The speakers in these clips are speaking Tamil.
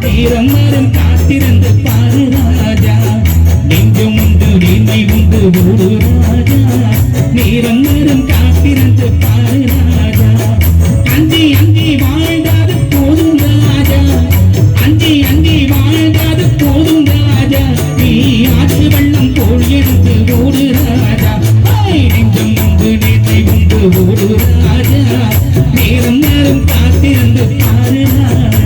நேரம் வரும் காத்திருந்து பாரு ராஜா. நெஞ்சம் உண்டு நீமை உண்டு ஓடு ராஜா. நேரம் வரும் காத்திருந்து பாரு ராஜா. அஞ்சி அஞ்சி வாழ்ந்தாது போதும் ராஜா. அஞ்சி அஞ்சி வாழ்ந்தாது போதும் ராஜா. நீ ஆற்று வெள்ளம் போல் எடுத்து ஓடு ராஜா. நெஞ்சம் உண்டு உண்டு ஓடு ராஜா. நேரம் நேரம் காத்திருந்து பாரு ராஜா.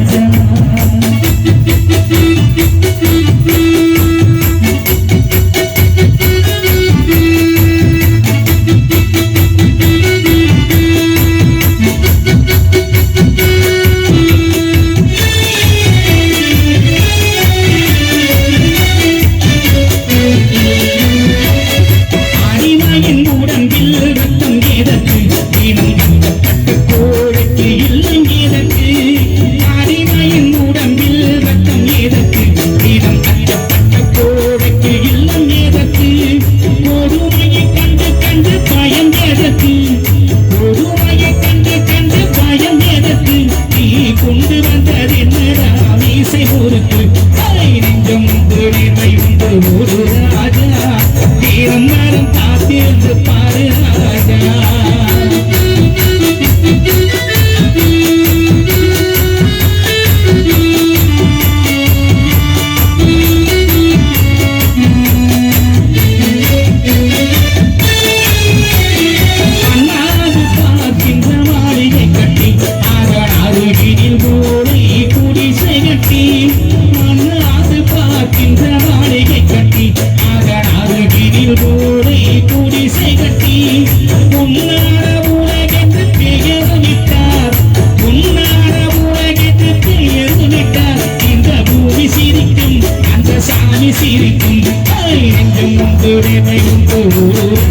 நிலை உண்டு அருகினில் ஓலை குடிசை கட்டி உன்னாட உலகென்று பெயர்விட்டார் உன்னாட உலகென்று பெயர்விட்டார் இந்த பூமி சிரிக்கும் அந்த சாமி சிரிக்கும். ஐ, நெஞ்சம் உண்டு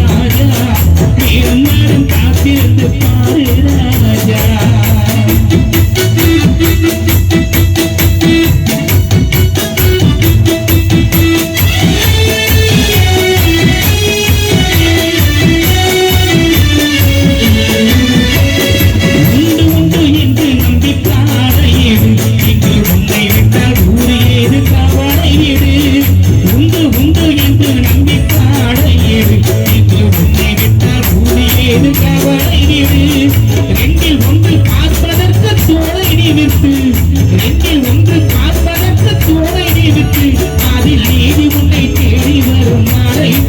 ராஜா. நேரம் காத்திருந்து பாரு ராஜா.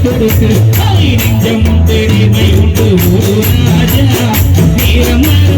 கொடுத்து நிஞ்சம் தெரிமை உண்டு ராஜா வீரமாக